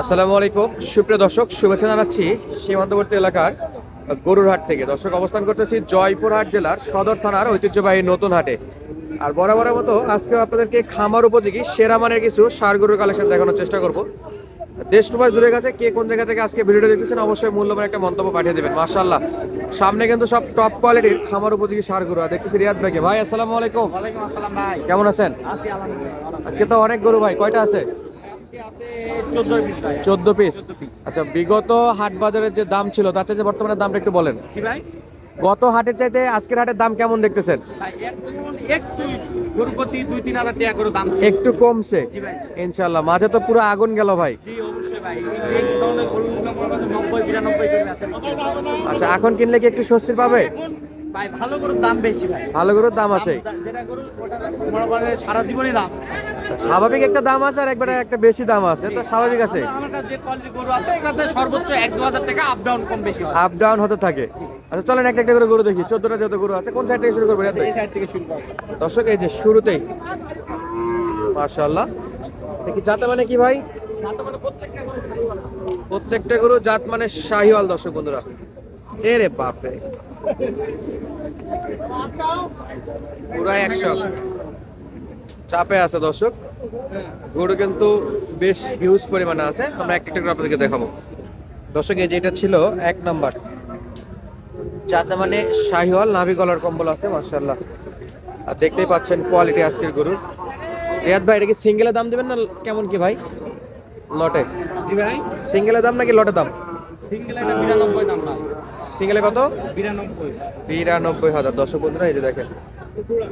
আসসালামু আলাইকুম। সুপ্রিয় দর্শক শুভেচ্ছা জানাচ্ছি সীমান্তবর্তী এলাকার গরুরহাট থেকে। দর্শক অবস্থান করতেছি জয়পুরহাট জেলার সদর থানার ঐতিহ্যবাহী নতুন হাটে। আর বরাবরের মতো আজকেও আপনাদেরকে খামার উপযোগী সেরা মানের কিছু সার গরুর কালেকশন দেখানোর চেষ্টা করব। দেশ প্রবাস দূরে গেছে কে কোন জায়গা থেকে আজকে ভিডিওটা দেখতেছেন অবশ্যই মূল্যবান একটা মন্তব্য পাঠিয়ে দেবেন মাশাল্লাহ সামনে কিন্তু সব টপ কোয়ালিটির খামার উপযোগী সার গরু দেখতেছি রিয়াদ ভাইকে। ভাই আসসালামু আলাইকুম। কেমন আছেন? আজকে তো অনেক গরু ভাই কয়টা আছে? চোদ্দ পিস? আচ্ছা বিগত হাট বাজারের যে দাম ছিল তার চাইতে বর্তমানে দামটা একটু বলেন। ভাই। গত হাটের চাইতে আজকের হাটের দাম কেমন দেখতেছেন? একটু কমছে? ইনশাল্লাহ মাঝে তো পুরো আগুন গেল ভাই। আচ্ছা এখন কিনলে কি একটু স্বস্তি পাবে? ভাই ভালো গরুর দাম বেশি ভাই। ভালো গরুর দাম আছে। যেটা গরু মনে করেন সারা জীবনই দাম। স্বাভাবিক একটা দাম আছে আর একবারে একটা বেশি দাম আছে তো স্বাভাবিক আছে। আমার- কাছে যে কোয়ালিটির গরু আছে এটাতে সর্বোচ্চ টাকা আপ ডাউন কম বেশি আপ ডাউন হতে থাকে। আচ্ছা চলেন একটা একটা করে গরু দেখি। চোদ্দটা যত গরু আছে কোন সাইড থেকে শুরু করব এই সাইড থেকে শুরু করব। দর্শক এই যে শুরুতেই। মাশাআল্লাহ। দেখি যাতে মানে কি ভাই? তারপরে প্রত্যেকটা গরু প্রত্যেকটা গরু জাত মানে শাহিওয়াল দর্শক বন্ধুরা। এ রে বাপরে। পুরাই একশো। চাপে আছে দর্শক। গরু কিন্তু বেশ হিউজ পরিমাণে আছে। আমরা একটা একটা করে আপনাদেরকে দেখাবো। দর্শক এই যে এটা ছিল এক নাম্বার। যাতে মানে শাহিওয়াল নাভি গলার কম্বল আছে মার্শাল্লাহ আর দেখতেই পাচ্ছেন কোয়ালিটি আজকের গরুর। রিয়াদ ভাই এটা কি সিঙ্গেলের দাম দেবেন না কেমন কি ভাই? লটে। জি ভাই। সিঙ্গেলের দাম নাকি লটের দাম? সিঙ্গেল দাম কত? বিরানব্বই। হাজার। দর্শক বন্ধুরা এই যে দেখেন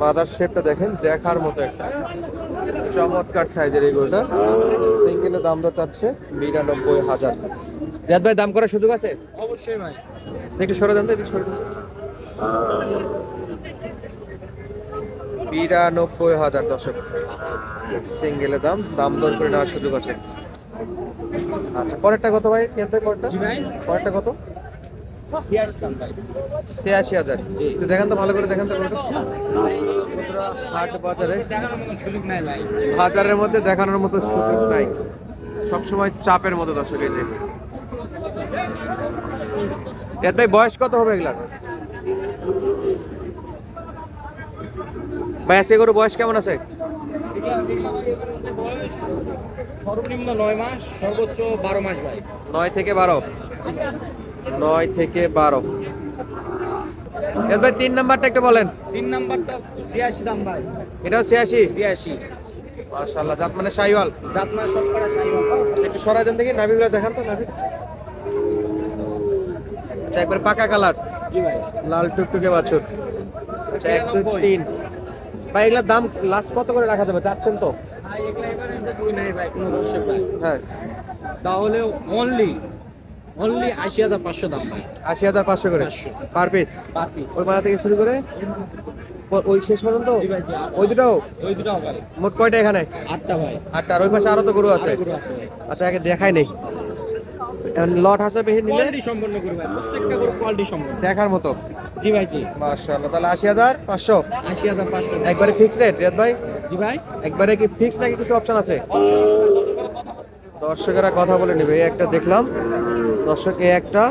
মাদার শেপটা দেখেন দেখার মতো একটা। চমৎকার সাইজের এই গরুটা। সিঙ্গেলে দাম দর চাচ্ছে বিরানব্বই হাজার। রিয়াদ ভাই দাম করার সুযোগ আছে? অবশ্যই ভাই। একটু সরে দেন তো একটু সরে বিরানব্বই হাজার দর্শক। সিঙ্গেলে দাম দাম দর করে নেওয়ার সুযোগ আছে। আচ্ছা পরেরটা কত ভাই? রিয়াদ ভাই পরেরটা? পরেরটা কত? ছিয়াশি হাজার। একটু দেখেন তো ভালো করে দেখেন তো। হাট বাজারে বাজারের মধ্যে দেখানোর মতো সুযোগ নাই। সবসময় চাপের মতো দর্শক এই যে। ভাই বয়স কত হবে এগুলার? ভাই আছে গরু বয়স কেমন আছে? বয়স? সর্বনিম্ন নয় মাস সর্বোচ্চ বারো মাস ভাই নয় থেকে বারো। নয় থেকে বারো। ভাই তিন নাম্বারটা একটু বলেন। তিন নাম্বারটা ছিয়াশি দাম ভাই। এটাও ছিয়াশি? ছিয়াশি। মাশাল্লাহ জাত মানে শাহিওয়াল। জাতমান শতকরা সাইওয়াল আচ্ছা একটু সরাই দেন দেখি নাভিগুলো দেখান তো নাভি। আচ্ছা একবার পাকা কালার। জি ভাই। লাল টুকটুকে বাছুর। আচ্ছা এক দুই তিন। ভাই এগুলোর দাম লাস্ট কত করে রাখা যাবে চাচ্ছেন তো? হ্যাঁ। তাহলে অনলি অনলি আশি হাজার পাঁচশো দাম ভাই। আশি হাজার পাঁচশো করে পার পিস ওই মাথা থেকে শুরু করে ওই শেষ পর্যন্ত? ওই দুটাও? ওই দুটাও ভাই। মোট কয়টা এখানে? আটটা ভাই। আটটা। আর ওই পাশে আরও তো গরু আছে। আচ্ছা আগে দেখাই নেই। লট হাসা বেশি নিলে? সম্পন্ন ভাই প্রত্যেকটা গরু কোয়ালিটি সম্পন্ন। দেখার মতো। জি ভাই জি। মাশাআল্লাহ তাহলে আশি হাজার পাঁচশো। আশি হাজার পাঁচশো। একবারে ফিক্স রেট রিয়াদ ভাই? জি ভাই। একবারে কি ফিক্স নাকি কিছু অপশন আছে? দর্শকেরা কথা বলে নেবে এই একটা দেখলাম। দর্শক এই একটা।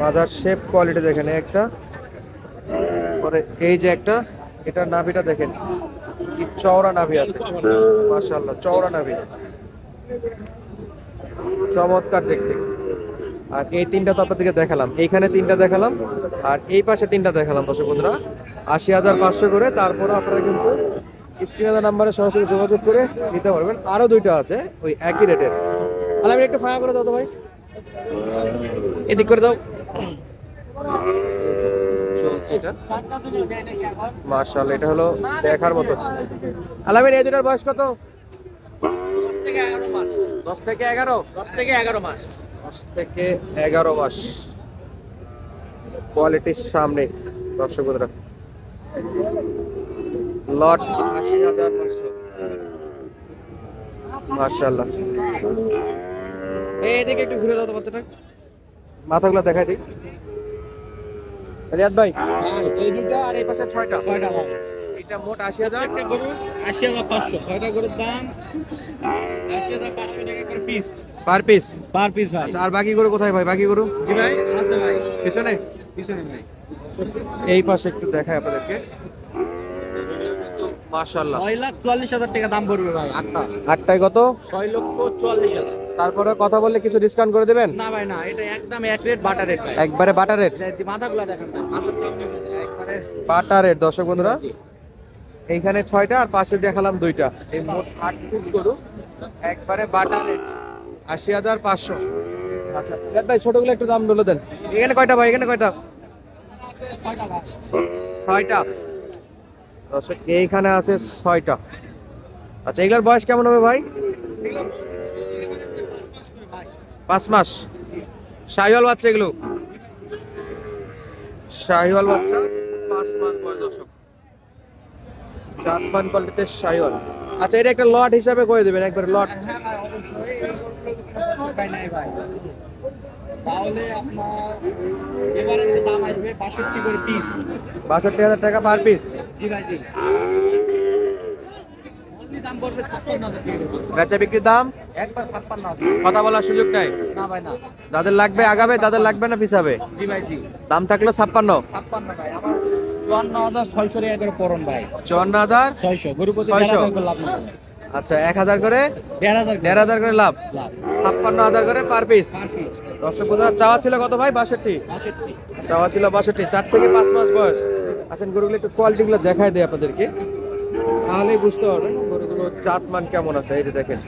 মাজার শেপ কোয়ালিটি দেখেন একটা। পরে এই যে একটা এটা নাভিটা দেখেন। কি চওড়া নাভি আছে। মাশাআল্লাহ চওড়া নাভি। চমৎকার দেখতে। আর এই তিনটা তো আপনাদেরকে দেখালাম। এইখানে তিনটা দেখালাম আর এই পাশে তিনটা দেখালাম, দর্শক বন্ধুরা। আশি হাজার পাঁচশো করে তারপরে আপনারা কিন্তু স্ক্রিনে নাম্বারে সরাসরি যোগাযোগ করে নিতে পারবেন। আরও দুইটা আছে ওই একই রেটের। তাহলে আমি একটু ফাঁকা করে দাও তো ভাই। এদিক করে দাও। মার্শাল এটা। হলো দেখার মতো। আলামিন, এই দুটার বয়স কত? দশ থেকে এগারো। দশ থেকে এগারো মাস। দশ থেকে এগারো মাস কোয়ালিটির সামনে দর্শক বন্ধুরা লট আশি হাজার পাঁচশো। মার্শাল্লাহ এইদিকে একটু ঘুরে দাও তো বাচ্চাটা। মাথাগুলো দেখাই দিই। রিয়াদ ভাই। এই দুটা আর এই পাশে ছয়টা। ছয়টা এটা মোট আশি হাজার। একটা গরু আশি হাজার পাঁচশো। ছয়টা গরুর দাম আশি হাজার পাঁচশো টাকা করে piece per piece per piece ভাই। আচ্ছা আর বাকি গরু কোথায় ভাই? বাকি গরু? জি ভাই আছে ভাই। পিছনে? পিছনে ভাই। এই পাশে একটু দেখায় আপনাদেরকে। মাশাআল্লাহ। লাখ চুয়াল্লিশ হাজার টাকা দাম পড়বে ভাই। আটটা। আটটায় কত? লক্ষ চুয়াল্লিশ হাজার। তারপরে কথা বললে কিছু ডিসকাউন্ট করে দেবেন? না ভাই না এটা একদম এক রেট বাটার রেট ভাই। একবারে বাটার রেট মাথাগুলো দেখেন। মাথার চাউনি একবারে বাটার রেট দর্শক বন্ধুরা। এইখানে ছয়টা আর পাশে দেখালাম দুইটা। এই মোট আট পিস গরু, একবারে বাটার রেট আশি হাজার পাঁচশো। আচ্ছা ভাই, ছোটগুলো একটু দাম বলে দেন। এখানে কয়টা ভাই, এখানে কয়টা? ছয়টা। এইখানে আছে ছয়টা। আচ্ছা এগুলার বয়স কেমন হবে ভাই? পাঁচ মাস। শাহিওয়াল বাচ্চা এগুলো। শাহিওয়াল বাচ্চা, পাঁচ মাস বয়স দর্শক। জাতমান শাহিওয়াল আচ্ছা এটা একটা লট হিসাবে করে দেবেন একবার লট বাষট্টি হাজার টাকা পার পিস জি ভাই জি। বেচা বিক্রির দাম? কথা বলার সুযোগ নাই। যাদের লাগবে আগাবে যাদের লাগবে না পিছাবে। দাম থাকল ছাপ্পান্ন। চুয়ান্ন হাজার ছয়শো টাকা করে পড়ন ভাই। চুয়ান্ন হাজার ছয়শো। গরু প্রতি ছয়শো। দেড় হাজার করে লাভ আচ্ছা এক হাজার করে দেড় হাজার করে। লাভ। ছাপ্পান্ন হাজার করে পার পিস দর্শক বন্ধুরা চাওয়া ছিল কত ভাই? বাষট্টি। চাওয়া ছিল বাষট্টি। চার থেকে পাঁচ মাস বয়স। আসেন গরুগুলো একটু কোয়ালিটিগুলো দেখায় দেয় আপনাদেরকে। তাহলেই বুঝতে পারবেন গরুগুলো জাত মান কেমন আছে। এই যে দেখেন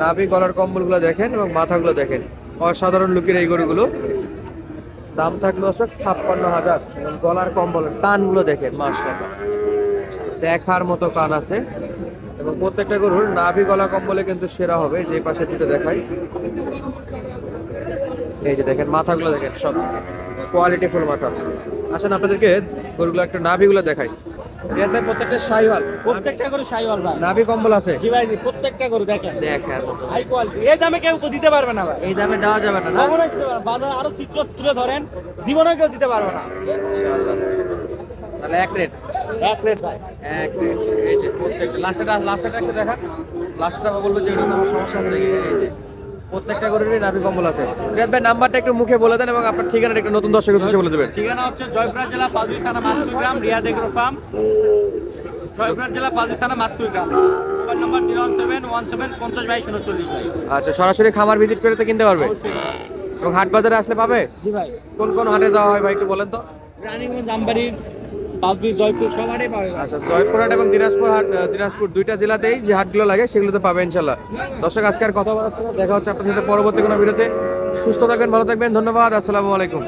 নাভি গলার কম্বলগুলো দেখেন এবং মাথাগুলো দেখেন। অসাধারণ লুকের এই গরুগুলো। দাম থাকল দর্শক, ছাপ্পান্ন হাজার। গলার কম্বল, টানগুলো দেখেন মার্শাল্লাহ দেখার মতো কান আছে। এবং প্রত্যেকটা গরুর নাভি গলা কম্বলে কিন্তু সেরা হবে। যে পাশে দুটো দেখাই। এই যে দেখেন, মাথাগুলো দেখেন সব। কোয়ালিটি ফুল মাথা। আসেন আপনাদেরকে গরুগুলো, একটা নাভিগুলো দেখাই। ভাই প্রত্যেকটা শাহিওয়াল? প্রত্যেকটা গরু সাইওয়াল ভাই। নাভি কম্বল আছে? জি ভাই জি প্রত্যেকটা গরু দেখেন। দেখার মতো। হাই কোয়ালিটি এই দামে কেউ দিতে পারবে না ভাই। এই দামে দেওয়া যাবে না না? কখনোই দিতে পারবে বাজার আরও চিত্র তুলে ধরেন জীবনে কেউ দিতে পারবে না। ইনশাআল্লাহ। তাহলে এক রেট? এক প্লেট ভাই। এক রেট এই যে প্রত্যেকটা। লাস্টটা লাস্টটা একটু দেখান। লাস্টটা বলব যে ওটা আমার সমস্যা আছে এই যে। প্রত্যেকটা গরুরই নাভি কম্বল আছে। রিয়াদ ভাই নাম্বারটা একটু মুখে বলে দেন এবং আপনার ঠিকানাটা একটু নতুন দর্শকের উদ্দেশ্যে বলে দেবেন। ঠিকানা হচ্ছে জয়পুরহাট জেলা পাঁচুই থানা মাতকুই গ্রাম রিয়াদ এগ্রো ফার্ম। জয়পুরহাট জেলা পাঁচুই থানা মাতকুই গ্রাম। Number zero one seven one seven পঞ্চাশ বাইশ উনচল্লিশ আচ্ছা সরাসরি খামার ভিজিট করে তো কিনতে পারবে? এবং হাট বাজারে আসলে পাবে? জি ভাই। কোন কোন হাটে যাওয়া হয় ভাই একটু বলেন তো। রানীগঞ্জ আমবাড়ি। পাঁচবি জয়পুর সব পাবে আচ্ছা জয়পুরহাট এবং দিনাজপুর হাট দিনাজপুর দুইটা জেলাতেই যে হাটগুলো লাগে সেগুলোতে পাবে ইনশাল্লাহ দর্শক, আজকে আর কথা বলাচ্ছে না। দেখা হচ্ছে আপনার সাথে পরবর্তী কোনো ভিডিওতে। সুস্থ থাকবেন, ভালো থাকবেন, ধন্যবাদ, আসসালামু আলাইকুম।